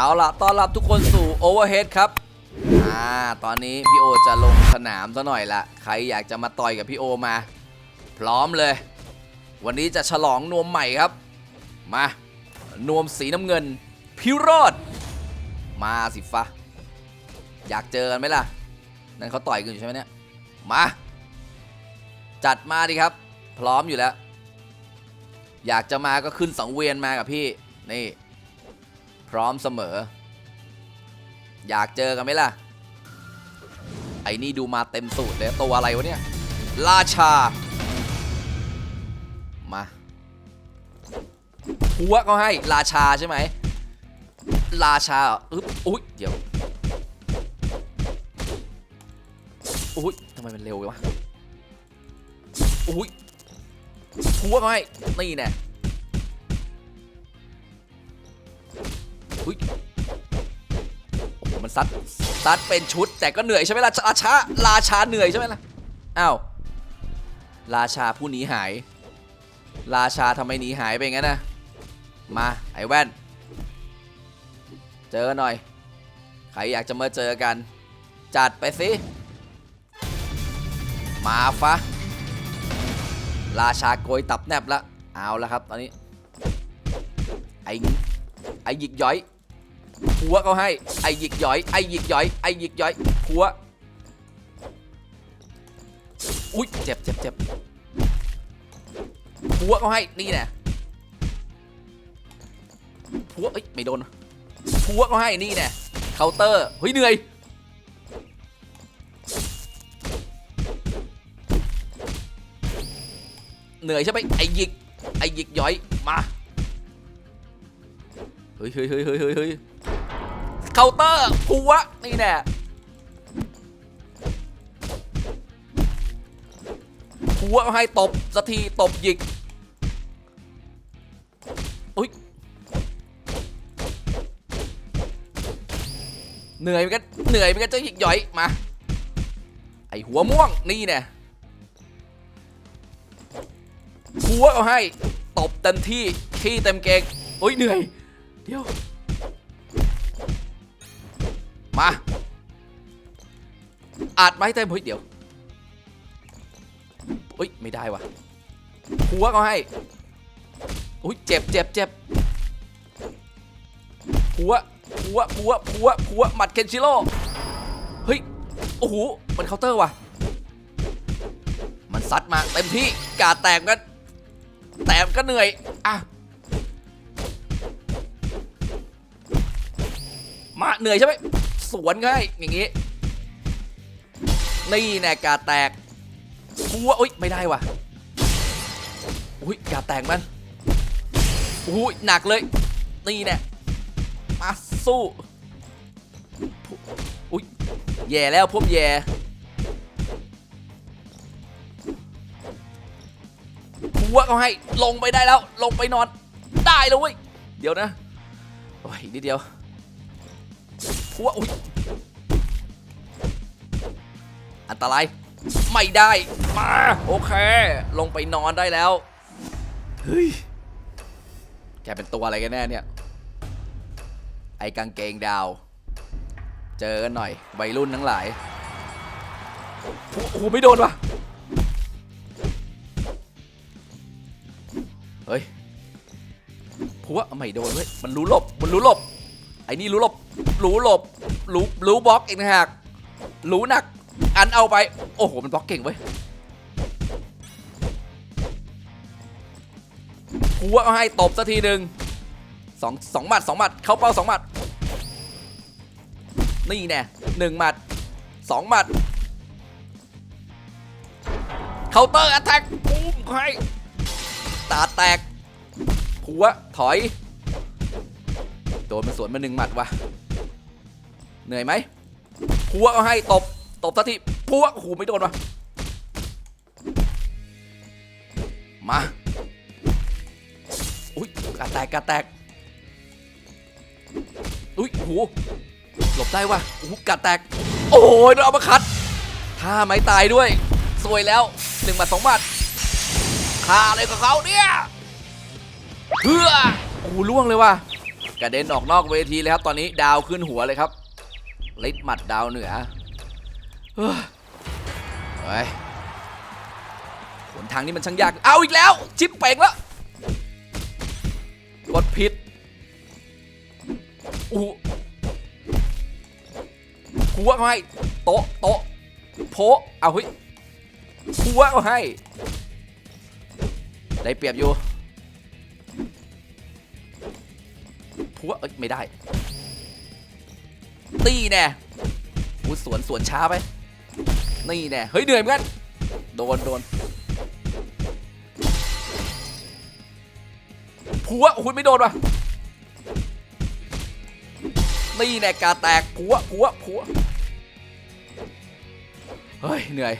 เอาละต้อนรับทุกคนสู่ Overhead ครับอ่าตอนนี้พี่โอจะลงสนามซะหน่อยละใครอยากจะมาต่อยกับพี่โอมา พร้อมเลย วันนี้จะฉลองนวมใหม่ครับ มานวมสีน้ำเงิน พิโรธมาสิฟ้าอยากเจอกันไหมล่ะ นั่นเขาต่อยกันอยู่ใช่ไหมเนี่ยมา จัดมาดิครับ พร้อมอยู่แล้ว อยากจะมาก็ขึ้นสังเวียนมากับพี่นี่ พร้อมเสมอ อยากเจอกันไหมล่ะ ไอ้นี่ดูมาเต็มสูตรเลยตัวอะไรวะเนี่ย ราชา มาหัวก็ให้ราชาใช่ไหม ราชาออึ๊บอุ๊ยเดี๋ยวอุ๊ยทำไมมันเร็ววะอุ๊ยหัวก็ให้นี่แน่ อุ๊ยโอ้โหมันซัดซัดเป็นชุด แต่ก็เหนื่อยใช่ไหมล่ะราชาราชาเหนื่อยใช่ไหมล่ะอ้าวราชาผู้หนีหาย ราชาทำไมหนีหายไปงั้นนะมาไอ้แว่น เจอหน่อย ใครอยากจะมาเจอกัน จัดไปสิมาฟะราชาโกยตับแนบละเอาล้วครับตอนนี้ไอ้ไอ้หยิกย้อย หัวเขาให้ ไอหยิกย้อย ไอหยิกย้อย ไอหยิกย้อยหัว อุ้ยเจ็บเจ็บเจ็บหัวเขาให้ นี่แน่หัวเอ้ย ไม่โดนหัวเขาให้ นี่แน่เคาน์เตอร์ เฮ้ย เหนื่อย เหนื่อยใช่ไหมไอหยิก ไอหยิกย้อย มา เฮ้ยเฮ้ยเฮ้ยเฮ้ยเฮ้ย เคาน์เตอร์หัวนี่แน่หัวให้ตบสักทีตบหยิกอุ้ยเหนื่อยเหมือนกันเหนื่อยเหมือนกันเจ้าหยิกหย่อยมา ไอหัวม่วงนี่แน่หัวเอาให้ตบเต็มที่ขี้เต็มเกงโอ้ยเหนื่อย เดี๋ยว มาอัดไว้เต็มเฮ้ยเดี๋ยวเฮ้ยไม่ได้วะหัวเขาให้อุ้ยเจ็บเจ็บเจ็บหัวหัวหัวหัวหัวหมัดเคนชิโร่เฮ้ยโอ้โหมันเคาน์เตอร์ว่ะ มันซัดมาเต็มที่กาแตกกันแตกก็เหนื่อยอะมาเหนื่อยใช่ไหม สวนง่ายอย่างงี้ นี่แน่กาแตกหัวอุ้ยไม่ได้ว่ะอุ้ยกาแตกมันอุ้ยหนักเลย นี่แน่มาสู้อุ้ยแย่แล้วพวกแย่หัวเขาให้ลงไปได้แล้ว ลงไปนอนได้แล้วเว้ยเดี๋ยวนะโอ้ยนิดเดียว หัวอุ้ยอันตราย ไม่ได้มาโอเค ลงไปนอนได้แล้วเฮ้ยแกเป็นตัวอะไรกันแน่เนี่ย ไอ้กางเกงดาว เจอกันหน่อยวัยรุ่นทั้งหลายโอ้โหไม่โดนว่ะเฮ้ยผัวไม่โดนเว้ยมันรู้หลบ มันรู้หลบ ไอ้นี่รู้หลบรู้หลบรู้รู้บล็อกอีกนะฮะรู้หนัก อันเอาไป โอ้โห มันบล็อกเก่งเว้ยผัวเอาให้ตบสักทีหนึ่งสองสองหมัดสองหมัด เข้าเป้าสองหมัด นี่แน่หนึ่งหมัดสองหมัด เคาน์เตอร์อัตแทกปุ้มให้ตาแตกผัวถอย โดนมันสวนมาหนึ่งหมัดวะเหนื่อยไหมผัวเอาให้ตบตบสักทีผัวโอ้โหไม่โดนวะมาอุ้ยกาแตกกาแตกอุ้ยโอ้โหหลบได้วะโอ้โหกัดแตก โอ้ยโดนเอามาคัดท่าไม้ตายด้วย สวยแล้วหนึ่งบาทสองบาทฆ่าอะไรกับเขาเนี่ยเพื่อโอ้ล่วงเลยว่ะ กระเด็นออกนอกเวทีเลยครับ ตอนนี้ดาวขึ้นหัวเลยครับลิดหมัดดาวเหนือเฮ้ยหนทางนี้มันช่างยาก เอาอีกแล้ว ชิปเป่งแล้ว กดผิดอู้หัวเขาให้โต๊ะโต๊ะโพะเอาเฮ้ยหัวเขาให้ ได้เปรียบอยู่ พัวเอ้ยไม่ได้ ตีแน่อู้สวนสวนช้าไป นี่แน่เฮ้ยเหนื่อยเหมือนกัน โดนโดนพัวโอ้โหไม่โดนว่ะนี่แน่กาแตกพัวพัวพัวเฮ้ยเหนื่อย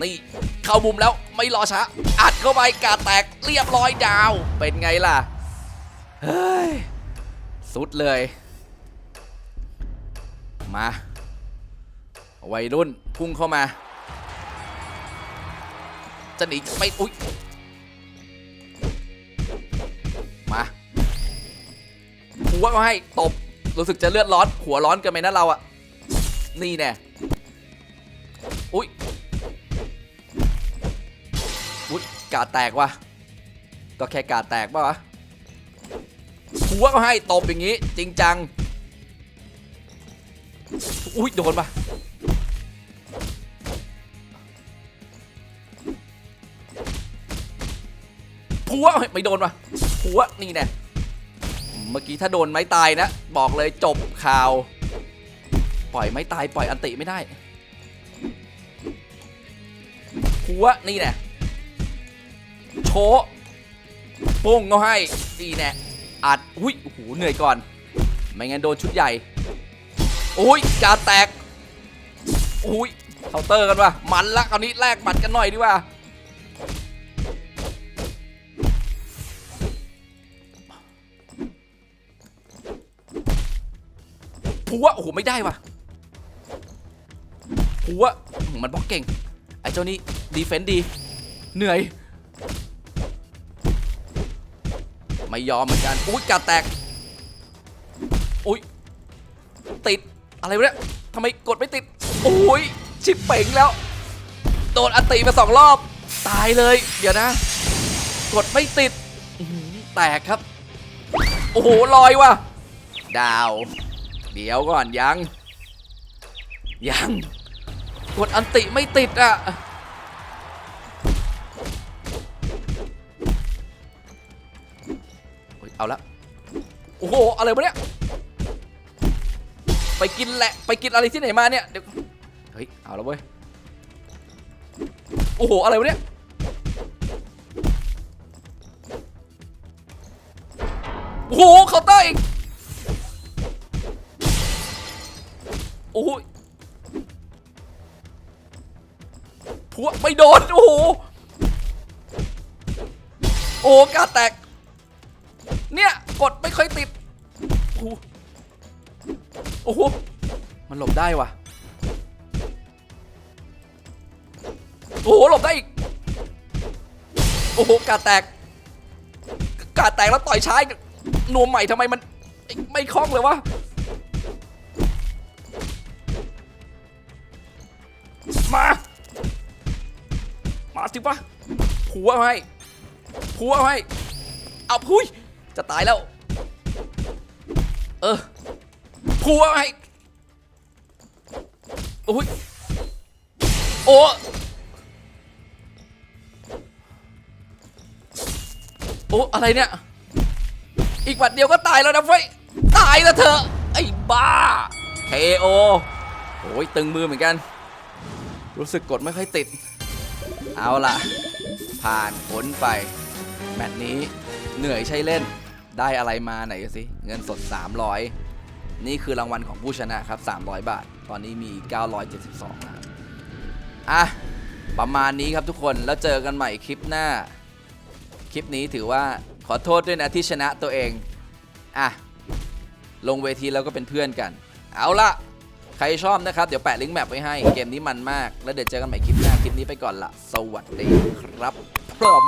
นี่เข้ามุมแล้วไม่รอช้า อัดเข้าไปกาแตกเรียบร้อยดาว เป็นไงล่ะ เฮ้ย สุดเลย มาวัยรุ่นพุ่งเข้ามา จะหนีไม่อุ๊ยมาหัวก็ให้ตบ รู้สึกจะเลือดร้อน หัวร้อนกันไหมนะเราอะนี่แน่อุ๊ยอุ๊ยกาแตกว่ะก็แค่กาแตกป่ะวะ หัวก็ให้ตบอย่างงี้ จริงจัง อุ๊ยโดนปะผัวไม่โดนปะผัวนี่แน่เมื่อกี้ถ้าโดนไม้ตายนะ บอกเลยจบข่าว ปล่อยไม้ตายปล่อยอันติไม่ได้ผัวนี่แน่โชะโป้งเขาให้ดีแน่ อัดอุ้ยโอ้โหเหนื่อยก่อน ไม่งั้นโดนชุดใหญ่อุ้ยกาแตกอุ้ยเคาน์เตอร์กันว่ะมันละคราวนี้แลกหมัดกันหน่อยดีกว่าผัวโอ้โหไม่ได้ว่ะผัวมันบล็อกเก่งไอ้เจ้านี่ดีเฟนต์ดี เหนื่อย ไม่ยอมเหมือนกัน อุ้ยกาแตก อุ้ยติดอะไรเนี่ยทำไมกดไม่ติด อุ้ยชิปเป่งแล้ว โดนอันติมาสองรอบ ตายเลย เดี๋ยวนะ กดไม่ติด แตกครับ โอ้โหลอยว่ะ ดาว เดี๋ยวก่อนยัง ยัง กดอันติไม่ติดอะ เอาละโอ้โหอะไรวะเนี่ยไปกินแหละไปกินอะไรที่ไหนมาเนี่ยเดี๋ยวเฮ้ยเอาแล้วเว้ยโอ้โหอะไรวะเนี่ยโอ้โหเคาน์เตอร์อีกโอ้โหพวกไม่โดนโอ้โหโอ้กาแตก เนี่ย กดไม่เคยติด โอ้โหโอ้โหมันหลบได้ว่ะโอ้โหหลบได้อีก โอ้โหกาแตกกาแตกแล้วต่อยช้าอีกนวมใหม่ทำไมมันไม่คล่องเลยวะมา มาสิวะผัวให้ผัวให้เอาพุ้ย จะตายแล้ว เออผัวให้โอ้ยโอ้โอ้อะไรเนี่ย อีกบัดเดียวก็ตายแล้วนะเฟ้ย ตายแล้วเธอ ไอ้บ้า KO โอ้ยตึงมือเหมือนกัน รู้สึกกดไม่ค่อยติด เอาล่ะ ผ่านผลไป แมตช์นี้เหนื่อยใช่เล่น ได้อะไรมาไหนสิ เงินสด 300 นี่คือรางวัลของผู้ชนะครับ 300 บาท ตอนนี้มี 972นะครับอะ ประมาณนี้ครับทุกคน แล้วเจอกันใหม่คลิปหน้า คลิปนี้ถือว่าขอโทษด้วยนะที่ชนะตัวเอง อะ ลงเวทีแล้วก็เป็นเพื่อนกัน เอาล่ะใครชอบนะครับ เดี๋ยวแปะลิงก์แมปไว้ให้ เกมนี้มันมาก แล้วเดี๋ยวเจอกันใหม่คลิปหน้า คลิปนี้ไปก่อนละ สวัสดีครับพร้อม